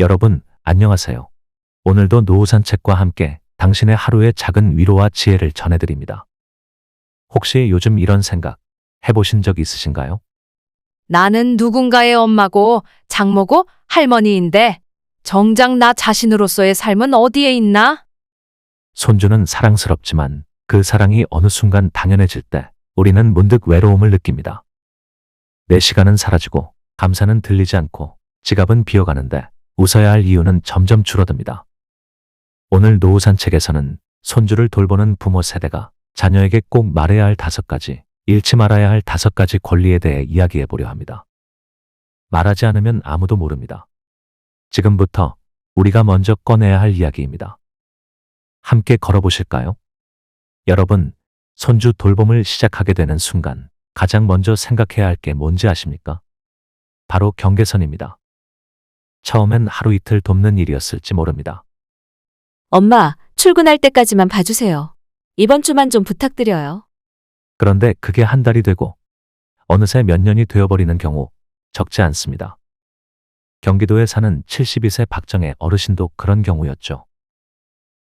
여러분, 안녕하세요. 오늘도 노후 산책과 함께 당신의 하루의 작은 위로와 지혜를 전해드립니다. 혹시 요즘 이런 생각 해보신 적 있으신가요? 나는 누군가의 엄마고 장모고 할머니인데 정작 나 자신으로서의 삶은 어디에 있나? 손주는 사랑스럽지만 그 사랑이 어느 순간 당연해질 때 우리는 문득 외로움을 느낍니다. 내 시간은 사라지고 감사는 들리지 않고 지갑은 비어가는데 웃어야 할 이유는 점점 줄어듭니다. 오늘 노후 산책에서는 손주를 돌보는 부모 세대가 자녀에게 꼭 말해야 할 다섯 가지, 잃지 말아야 할 다섯 가지 권리에 대해 이야기해 보려 합니다. 말하지 않으면 아무도 모릅니다. 지금부터 우리가 먼저 꺼내야 할 이야기입니다. 함께 걸어보실까요? 여러분, 손주 돌봄을 시작하게 되는 순간 가장 먼저 생각해야 할 게 뭔지 아십니까? 바로 경계선입니다. 처음엔 하루 이틀 돕는 일이었을지 모릅니다. 엄마, 출근할 때까지만 봐주세요. 이번 주만 좀 부탁드려요. 그런데 그게 한 달이 되고 어느새 몇 년이 되어버리는 경우 적지 않습니다. 경기도에 사는 72세 박정의 어르신도 그런 경우였죠.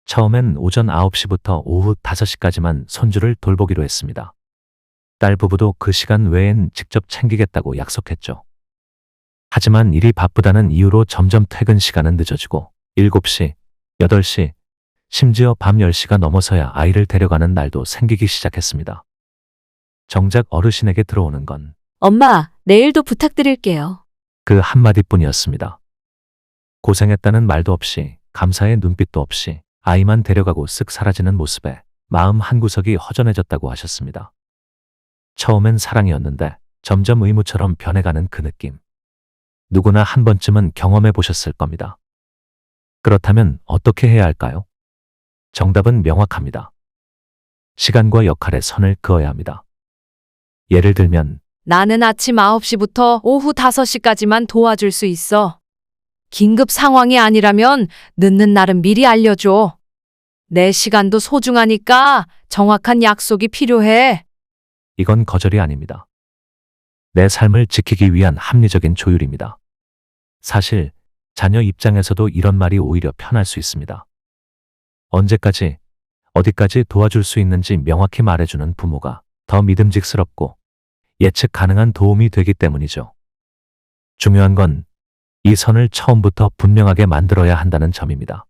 처음엔 오전 9시부터 오후 5시까지만 손주를 돌보기로 했습니다. 딸 부부도 그 시간 외엔 직접 챙기겠다고 약속했죠. 하지만 일이 바쁘다는 이유로 점점 퇴근 시간은 늦어지고 7시, 8시, 심지어 밤 10시가 넘어서야 아이를 데려가는 날도 생기기 시작했습니다. 정작 어르신에게 들어오는 건 그 엄마, 내일도 부탁드릴게요. 한마디뿐이었습니다. 고생했다는 말도 없이 감사의 눈빛도 없이 아이만 데려가고 쓱 사라지는 모습에 마음 한구석이 허전해졌다고 하셨습니다. 처음엔 사랑이었는데 점점 의무처럼 변해가는 그 느낌. 누구나 한 번쯤은 경험해 보셨을 겁니다. 그렇다면 어떻게 해야 할까요? 정답은 명확합니다. 시간과 역할의 선을 그어야 합니다. 예를 들면 나는 아침 9시부터 오후 5시까지만 도와줄 수 있어. 긴급 상황이 아니라면 늦는 날은 미리 알려줘. 내 시간도 소중하니까 정확한 약속이 필요해. 이건 거절이 아닙니다. 내 삶을 지키기 위한 합리적인 조율입니다. 사실 자녀 입장에서도 이런 말이 오히려 편할 수 있습니다. 언제까지, 어디까지 도와줄 수 있는지 명확히 말해주는 부모가 더 믿음직스럽고 예측 가능한 도움이 되기 때문이죠. 중요한 건 이 선을 처음부터 분명하게 만들어야 한다는 점입니다.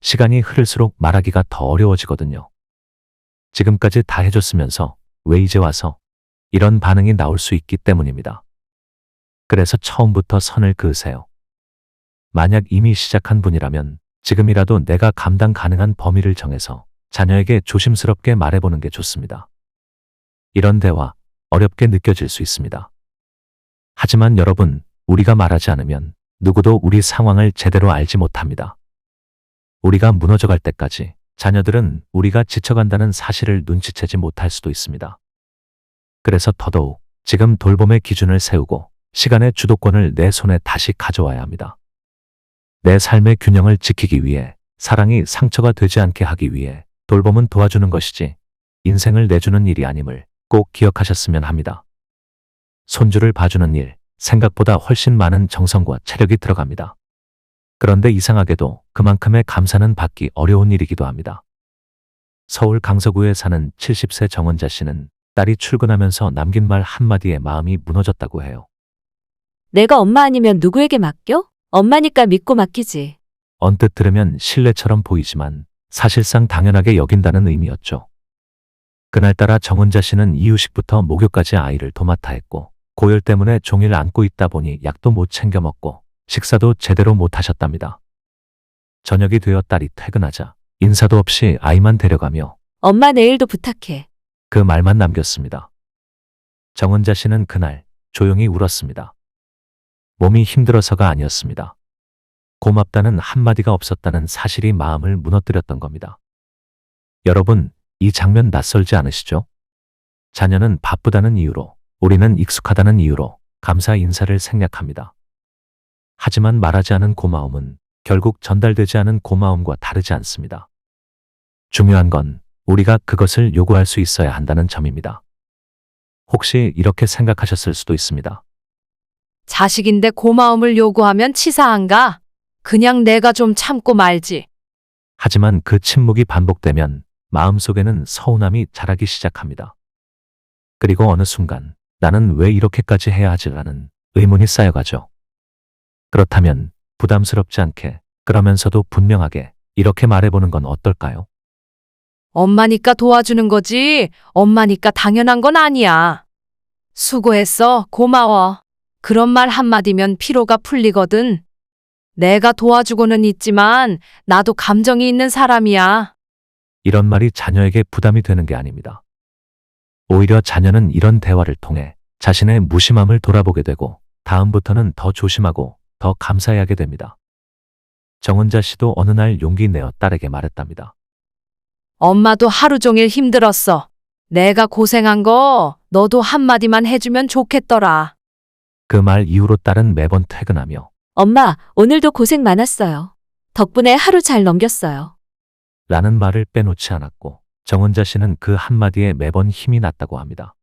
시간이 흐를수록 말하기가 더 어려워지거든요. 지금까지 다 해줬으면서 왜 이제 와서 이런 반응이 나올 수 있기 때문입니다. 그래서 처음부터 선을 그으세요. 만약 이미 시작한 분이라면 지금이라도 내가 감당 가능한 범위를 정해서 자녀에게 조심스럽게 말해보는 게 좋습니다. 이런 대화 어렵게 느껴질 수 있습니다. 하지만 여러분, 우리가 말하지 않으면 누구도 우리 상황을 제대로 알지 못합니다. 우리가 무너져갈 때까지 자녀들은 우리가 지쳐간다는 사실을 눈치채지 못할 수도 있습니다. 그래서 더더욱 지금 돌봄의 기준을 세우고 시간의 주도권을 내 손에 다시 가져와야 합니다. 내 삶의 균형을 지키기 위해 사랑이 상처가 되지 않게 하기 위해 돌봄은 도와주는 것이지 인생을 내주는 일이 아님을 꼭 기억하셨으면 합니다. 손주를 봐주는 일, 생각보다 훨씬 많은 정성과 체력이 들어갑니다. 그런데 이상하게도 그만큼의 감사는 받기 어려운 일이기도 합니다. 서울 강서구에 사는 70세 정원자 씨는 딸이 출근하면서 남긴 말 한마디에 마음이 무너졌다고 해요. 내가 엄마 아니면 누구에게 맡겨? 엄마니까 믿고 맡기지. 언뜻 들으면 신뢰처럼 보이지만 사실상 당연하게 여긴다는 의미였죠. 그날따라 정은자 씨는 이유식부터 목욕까지 아이를 도맡아 했고 고열 때문에 종일 안고 있다 보니 약도 못 챙겨 먹고 식사도 제대로 못 하셨답니다. 저녁이 되어 딸이 퇴근하자 인사도 없이 아이만 데려가며 엄마 내일도 부탁해. 그 말만 남겼습니다. 정은자 씨는 그날 조용히 울었습니다. 몸이 힘들어서가 아니었습니다. 고맙다는 한마디가 없었다는 사실이 마음을 무너뜨렸던 겁니다. 여러분, 이 장면 낯설지 않으시죠? 자녀는 바쁘다는 이유로, 우리는 익숙하다는 이유로 감사 인사를 생략합니다. 하지만 말하지 않은 고마움은 결국 전달되지 않은 고마움과 다르지 않습니다. 중요한 건 우리가 그것을 요구할 수 있어야 한다는 점입니다. 혹시 이렇게 생각하셨을 수도 있습니다. 자식인데 고마움을 요구하면 치사한가? 그냥 내가 좀 참고 말지. 하지만 그 침묵이 반복되면 마음속에는 서운함이 자라기 시작합니다. 그리고 어느 순간 나는 왜 이렇게까지 해야 하지라는 의문이 쌓여가죠. 그렇다면 부담스럽지 않게 그러면서도 분명하게 이렇게 말해보는 건 어떨까요? 엄마니까 도와주는 거지. 엄마니까 당연한 건 아니야. 수고했어. 고마워. 그런 말 한마디면 피로가 풀리거든. 내가 도와주고는 있지만 나도 감정이 있는 사람이야. 이런 말이 자녀에게 부담이 되는 게 아닙니다. 오히려 자녀는 이런 대화를 통해 자신의 무심함을 돌아보게 되고 다음부터는 더 조심하고 더 감사해하게 됩니다. 정은자 씨도 어느 날 용기 내어 딸에게 말했답니다. 엄마도 하루 종일 힘들었어. 내가 고생한 거 너도 한마디만 해주면 좋겠더라. 그 말 이후로 딸은 매번 퇴근하며 엄마, 오늘도 고생 많았어요. 덕분에 하루 잘 넘겼어요. 라는 말을 빼놓지 않았고 정은자 씨는 그 한마디에 매번 힘이 났다고 합니다.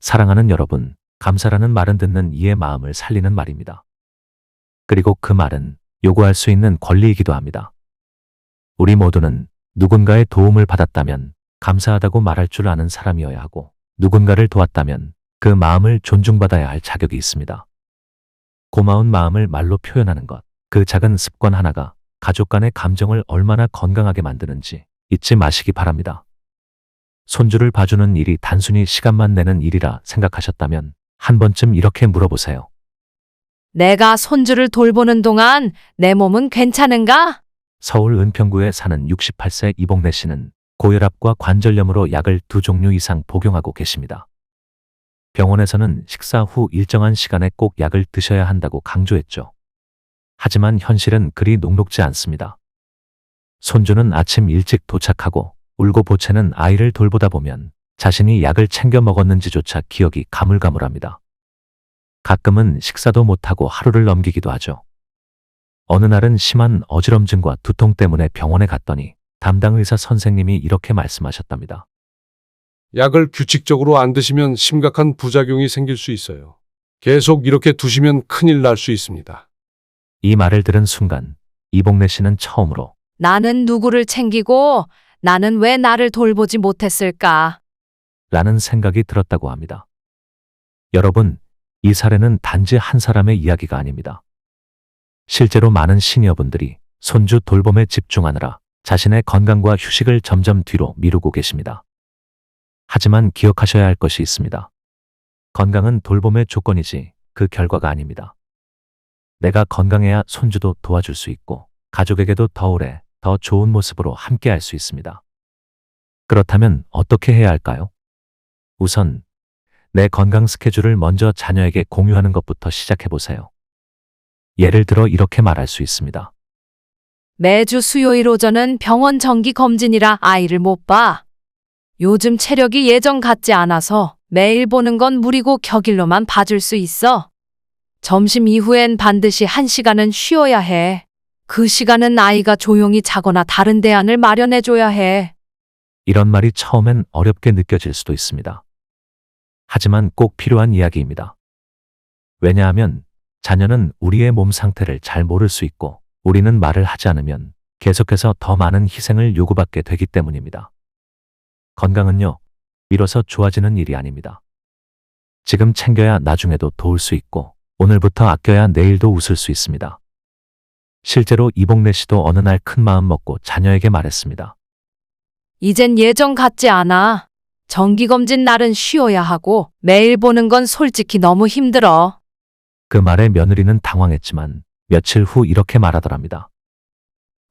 사랑하는 여러분, 감사라는 말은 듣는 이의 마음을 살리는 말입니다. 그리고 그 말은 요구할 수 있는 권리이기도 합니다. 우리 모두는 누군가의 도움을 받았다면 감사하다고 말할 줄 아는 사람이어야 하고 누군가를 도왔다면 그 마음을 존중받아야 할 자격이 있습니다. 고마운 마음을 말로 표현하는 것, 그 작은 습관 하나가 가족 간의 감정을 얼마나 건강하게 만드는지 잊지 마시기 바랍니다. 손주를 봐주는 일이 단순히 시간만 내는 일이라 생각하셨다면 한 번쯤 이렇게 물어보세요. 내가 손주를 돌보는 동안 내 몸은 괜찮은가? 서울 은평구에 사는 68세 이봉래 씨는 고혈압과 관절염으로 약을 두 종류 이상 복용하고 계십니다. 병원에서는 식사 후 일정한 시간에 꼭 약을 드셔야 한다고 강조했죠. 하지만 현실은 그리 녹록지 않습니다. 손주는 아침 일찍 도착하고 울고 보채는 아이를 돌보다 보면 자신이 약을 챙겨 먹었는지조차 기억이 가물가물합니다. 가끔은 식사도 못하고 하루를 넘기기도 하죠. 어느 날은 심한 어지럼증과 두통 때문에 병원에 갔더니 담당 의사 선생님이 이렇게 말씀하셨답니다. 약을 규칙적으로 안 드시면 심각한 부작용이 생길 수 있어요. 계속 이렇게 두시면 큰일 날 수 있습니다. 이 말을 들은 순간 이봉래 씨는 처음으로 나는 누구를 챙기고 나는 왜 나를 돌보지 못했을까? 라는 생각이 들었다고 합니다. 여러분, 이 사례는 단지 한 사람의 이야기가 아닙니다. 실제로 많은 시니어분들이 손주 돌봄에 집중하느라 자신의 건강과 휴식을 점점 뒤로 미루고 계십니다. 하지만 기억하셔야 할 것이 있습니다. 건강은 돌봄의 조건이지 그 결과가 아닙니다. 내가 건강해야 손주도 도와줄 수 있고 가족에게도 더 오래 더 좋은 모습으로 함께 할 수 있습니다. 그렇다면 어떻게 해야 할까요? 우선 내 건강 스케줄을 먼저 자녀에게 공유하는 것부터 시작해 보세요. 예를 들어 이렇게 말할 수 있습니다. 매주 수요일 오전은 병원 정기 검진이라 아이를 못 봐. 요즘 체력이 예전 같지 않아서 매일 보는 건 무리고 격일로만 봐줄 수 있어. 점심 이후엔 반드시 한 시간은 쉬어야 해. 그 시간은 아이가 조용히 자거나 다른 대안을 마련해줘야 해. 이런 말이 처음엔 어렵게 느껴질 수도 있습니다. 하지만 꼭 필요한 이야기입니다. 왜냐하면 자녀는 우리의 몸 상태를 잘 모를 수 있고 우리는 말을 하지 않으면 계속해서 더 많은 희생을 요구받게 되기 때문입니다. 건강은요, 밀어서 좋아지는 일이 아닙니다. 지금 챙겨야 나중에도 도울 수 있고 오늘부터 아껴야 내일도 웃을 수 있습니다. 실제로 이봉래 씨도 어느 날 큰 마음 먹고 자녀에게 말했습니다. 이젠 예전 같지 않아. 정기검진 날은 쉬어야 하고 매일 보는 건 솔직히 너무 힘들어. 그 말에 며느리는 당황했지만 며칠 후 이렇게 말하더랍니다.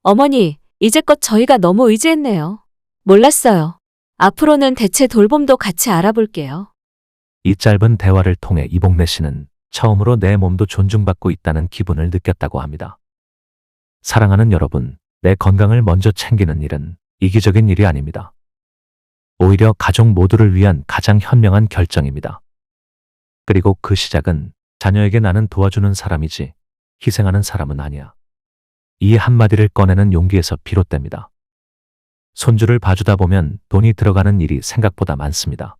어머니, 이제껏 저희가 너무 의지했네요. 몰랐어요. 앞으로는 대체 돌봄도 같이 알아볼게요. 이 짧은 대화를 통해 이봉래 씨는 처음으로 내 몸도 존중받고 있다는 기분을 느꼈다고 합니다. 사랑하는 여러분, 내 건강을 먼저 챙기는 일은 이기적인 일이 아닙니다. 오히려 가족 모두를 위한 가장 현명한 결정입니다. 그리고 그 시작은 자녀에게 나는 도와주는 사람이지 희생하는 사람은 아니야. 이 한마디를 꺼내는 용기에서 비롯됩니다. 손주를 봐주다 보면 돈이 들어가는 일이 생각보다 많습니다.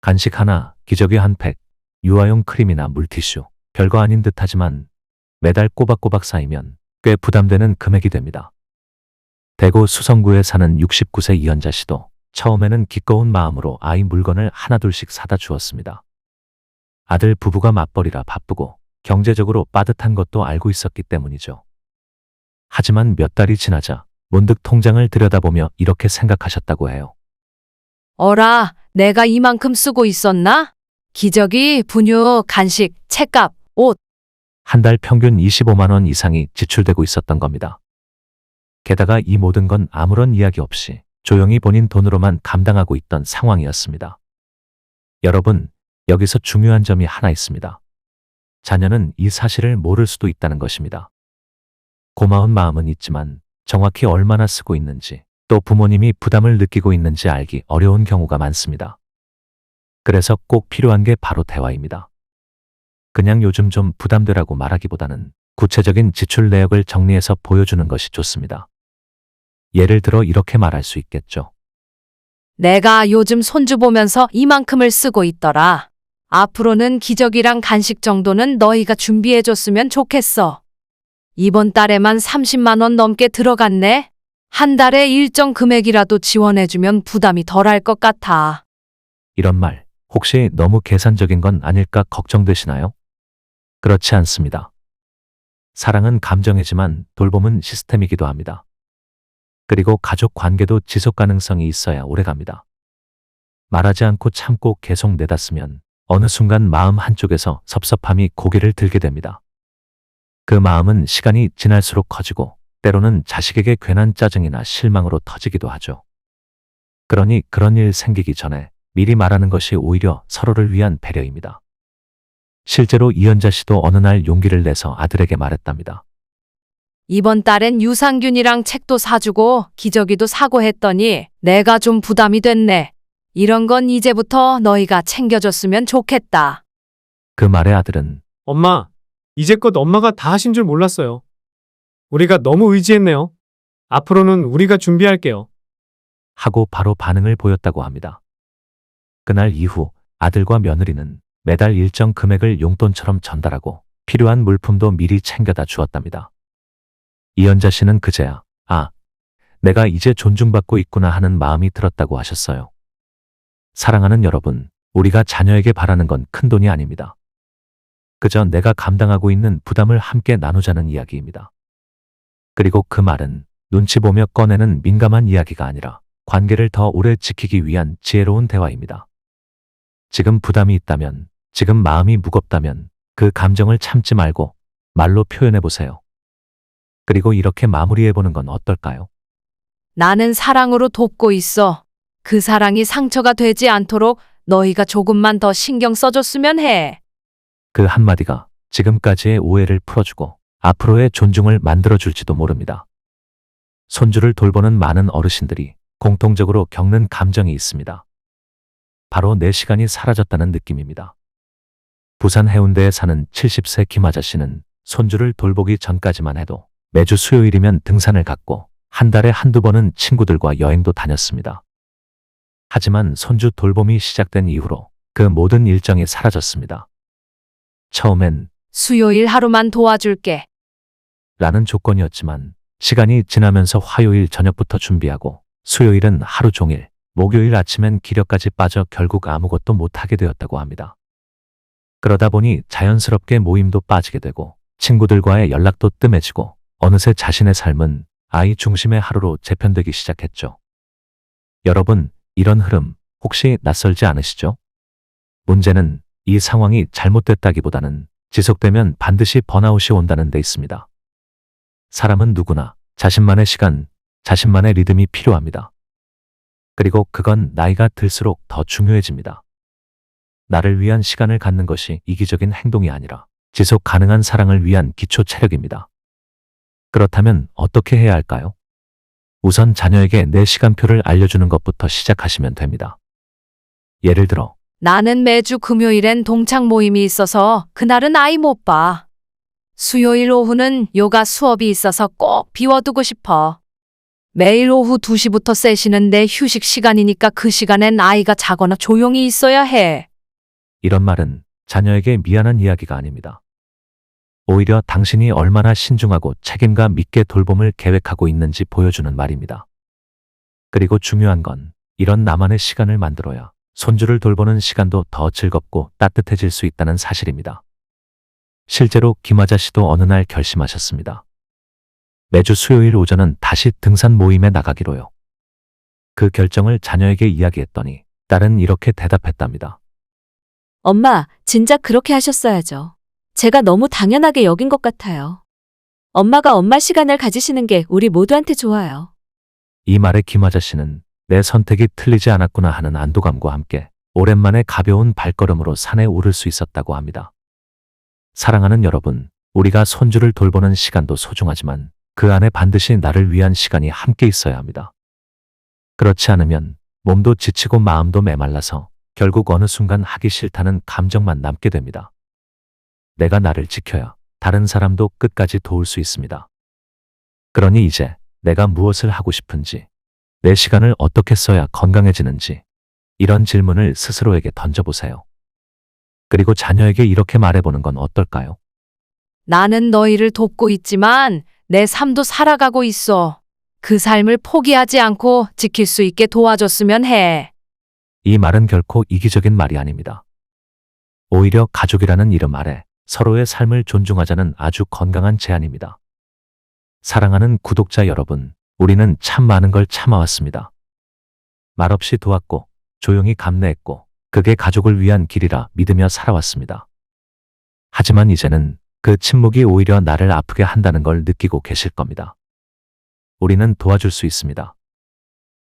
간식 하나, 기저귀 한 팩, 유아용 크림이나 물티슈, 별거 아닌 듯 하지만 매달 꼬박꼬박 쌓이면 꽤 부담되는 금액이 됩니다. 대구 수성구에 사는 69세 이현자 씨도 처음에는 기꺼운 마음으로 아이 물건을 하나둘씩 사다 주었습니다. 아들 부부가 맞벌이라 바쁘고 경제적으로 빠듯한 것도 알고 있었기 때문이죠. 하지만 몇 달이 지나자 문득 통장을 들여다보며 이렇게 생각하셨다고 해요. 어라, 내가 이만큼 쓰고 있었나? 기저귀, 분유, 간식, 책값, 옷. 한 달 평균 25만 원 이상이 지출되고 있었던 겁니다. 게다가 이 모든 건 아무런 이야기 없이 조용히 본인 돈으로만 감당하고 있던 상황이었습니다. 여러분, 여기서 중요한 점이 하나 있습니다. 자녀는 이 사실을 모를 수도 있다는 것입니다. 고마운 마음은 있지만 정확히 얼마나 쓰고 있는지 또 부모님이 부담을 느끼고 있는지 알기 어려운 경우가 많습니다. 그래서 꼭 필요한 게 바로 대화입니다. 그냥 요즘 좀 부담되라고 말하기보다는 구체적인 지출 내역을 정리해서 보여주는 것이 좋습니다. 예를 들어 이렇게 말할 수 있겠죠. 내가 요즘 손주 보면서 이만큼을 쓰고 있더라. 앞으로는 기저귀랑 간식 정도는 너희가 준비해줬으면 좋겠어. 이번 달에만 30만 원 넘게 들어갔네. 한 달에 일정 금액이라도 지원해주면 부담이 덜할 것 같아. 이런 말 혹시 너무 계산적인 건 아닐까 걱정되시나요? 그렇지 않습니다. 사랑은 감정이지만 돌봄은 시스템이기도 합니다. 그리고 가족 관계도 지속 가능성이 있어야 오래 갑니다. 말하지 않고 참고 계속 내닫으면 어느 순간 마음 한쪽에서 섭섭함이 고개를 들게 됩니다. 그 마음은 시간이 지날수록 커지고 때로는 자식에게 괜한 짜증이나 실망으로 터지기도 하죠. 그러니 그런 일 생기기 전에 미리 말하는 것이 오히려 서로를 위한 배려입니다. 실제로 이현자 씨도 어느 날 용기를 내서 아들에게 말했답니다. 이번 달엔 유산균이랑 책도 사주고 기저귀도 사고 했더니 내가 좀 부담이 됐네. 이런 건 이제부터 너희가 챙겨줬으면 좋겠다. 그 말에 아들은 엄마, 이제껏 엄마가 다 하신 줄 몰랐어요. 우리가 너무 의지했네요. 앞으로는 우리가 준비할게요. 하고 바로 반응을 보였다고 합니다. 그날 이후 아들과 며느리는 매달 일정 금액을 용돈처럼 전달하고 필요한 물품도 미리 챙겨다 주었답니다. 이현자 씨는 그제야, 아, 내가 이제 존중받고 있구나 하는 마음이 들었다고 하셨어요. 사랑하는 여러분, 우리가 자녀에게 바라는 건 큰 돈이 아닙니다. 그저 내가 감당하고 있는 부담을 함께 나누자는 이야기입니다. 그리고 그 말은 눈치 보며 꺼내는 민감한 이야기가 아니라 관계를 더 오래 지키기 위한 지혜로운 대화입니다. 지금 부담이 있다면, 지금 마음이 무겁다면 그 감정을 참지 말고 말로 표현해 보세요. 그리고 이렇게 마무리해 보는 건 어떨까요? 나는 사랑으로 돕고 있어. 그 사랑이 상처가 되지 않도록 너희가 조금만 더 신경 써줬으면 해. 그 한마디가 지금까지의 오해를 풀어주고 앞으로의 존중을 만들어줄지도 모릅니다. 손주를 돌보는 많은 어르신들이 공통적으로 겪는 감정이 있습니다. 바로 내 시간이 사라졌다는 느낌입니다. 부산 해운대에 사는 70세 김아자 씨는 손주를 돌보기 전까지만 해도 매주 수요일이면 등산을 갔고 한 달에 한두 번은 친구들과 여행도 다녔습니다. 하지만 손주 돌봄이 시작된 이후로 그 모든 일정이 사라졌습니다. 처음엔 수요일 하루만 도와줄게. 라는 조건이었지만 시간이 지나면서 화요일 저녁부터 준비하고 수요일은 하루 종일, 목요일 아침엔 기력까지 빠져 결국 아무것도 못하게 되었다고 합니다. 그러다 보니 자연스럽게 모임도 빠지게 되고 친구들과의 연락도 뜸해지고 어느새 자신의 삶은 아이 중심의 하루로 재편되기 시작했죠. 여러분, 이런 흐름 혹시 낯설지 않으시죠? 문제는 이 상황이 잘못됐다기보다는 지속되면 반드시 번아웃이 온다는 데 있습니다. 사람은 누구나 자신만의 시간, 자신만의 리듬이 필요합니다. 그리고 그건 나이가 들수록 더 중요해집니다. 나를 위한 시간을 갖는 것이 이기적인 행동이 아니라 지속 가능한 사랑을 위한 기초 체력입니다. 그렇다면 어떻게 해야 할까요? 우선 자녀에게 내 시간표를 알려주는 것부터 시작하시면 됩니다. 예를 들어, 나는 매주 금요일엔 동창 모임이 있어서 그날은 아이 못 봐. 수요일 오후는 요가 수업이 있어서 꼭 비워두고 싶어. 매일 오후 2시부터 세시는 내 휴식 시간이니까 그 시간엔 아이가 자거나 조용히 있어야 해. 이런 말은 자녀에게 미안한 이야기가 아닙니다. 오히려 당신이 얼마나 신중하고 책임감 있게 돌봄을 계획하고 있는지 보여주는 말입니다. 그리고 중요한 건 이런 나만의 시간을 만들어야 손주를 돌보는 시간도 더 즐겁고 따뜻해질 수 있다는 사실입니다. 실제로 김하자 씨도 어느 날 결심하셨습니다. 매주 수요일 오전은 다시 등산 모임에 나가기로요. 그 결정을 자녀에게 이야기했더니 딸은 이렇게 대답했답니다. 엄마, 진작 그렇게 하셨어야죠. 제가 너무 당연하게 여긴 것 같아요. 엄마가 엄마 시간을 가지시는 게 우리 모두한테 좋아요. 이 말에 김하자 씨는 내 선택이 틀리지 않았구나 하는 안도감과 함께 오랜만에 가벼운 발걸음으로 산에 오를 수 있었다고 합니다. 사랑하는 여러분, 우리가 손주를 돌보는 시간도 소중하지만 그 안에 반드시 나를 위한 시간이 함께 있어야 합니다. 그렇지 않으면 몸도 지치고 마음도 메말라서 결국 어느 순간 하기 싫다는 감정만 남게 됩니다. 내가 나를 지켜야 다른 사람도 끝까지 도울 수 있습니다. 그러니 이제 내가 무엇을 하고 싶은지, 내 시간을 어떻게 써야 건강해지는지, 이런 질문을 스스로에게 던져보세요. 그리고 자녀에게 이렇게 말해보는 건 어떨까요? 나는 너희를 돕고 있지만 내 삶도 살아가고 있어. 그 삶을 포기하지 않고 지킬 수 있게 도와줬으면 해. 이 말은 결코 이기적인 말이 아닙니다. 오히려 가족이라는 이름 아래 서로의 삶을 존중하자는 아주 건강한 제안입니다. 사랑하는 구독자 여러분, 우리는 참 많은 걸 참아왔습니다. 말없이 도왔고, 조용히 감내했고, 그게 가족을 위한 길이라 믿으며 살아왔습니다. 하지만 이제는 그 침묵이 오히려 나를 아프게 한다는 걸 느끼고 계실 겁니다. 우리는 도와줄 수 있습니다.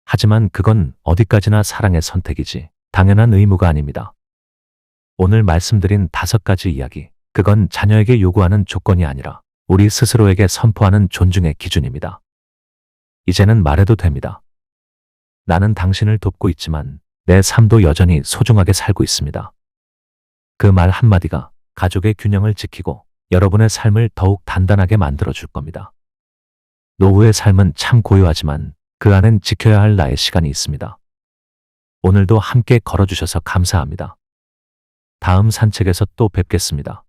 하지만 그건 어디까지나 사랑의 선택이지 당연한 의무가 아닙니다. 오늘 말씀드린 다섯 가지 이야기, 그건 자녀에게 요구하는 조건이 아니라 우리 스스로에게 선포하는 존중의 기준입니다. 이제는 말해도 됩니다. 나는 당신을 돕고 있지만 내 삶도 여전히 소중하게 살고 있습니다. 그 말 한마디가 가족의 균형을 지키고 여러분의 삶을 더욱 단단하게 만들어 줄 겁니다. 노후의 삶은 참 고요하지만 그 안엔 지켜야 할 나의 시간이 있습니다. 오늘도 함께 걸어주셔서 감사합니다. 다음 산책에서 또 뵙겠습니다.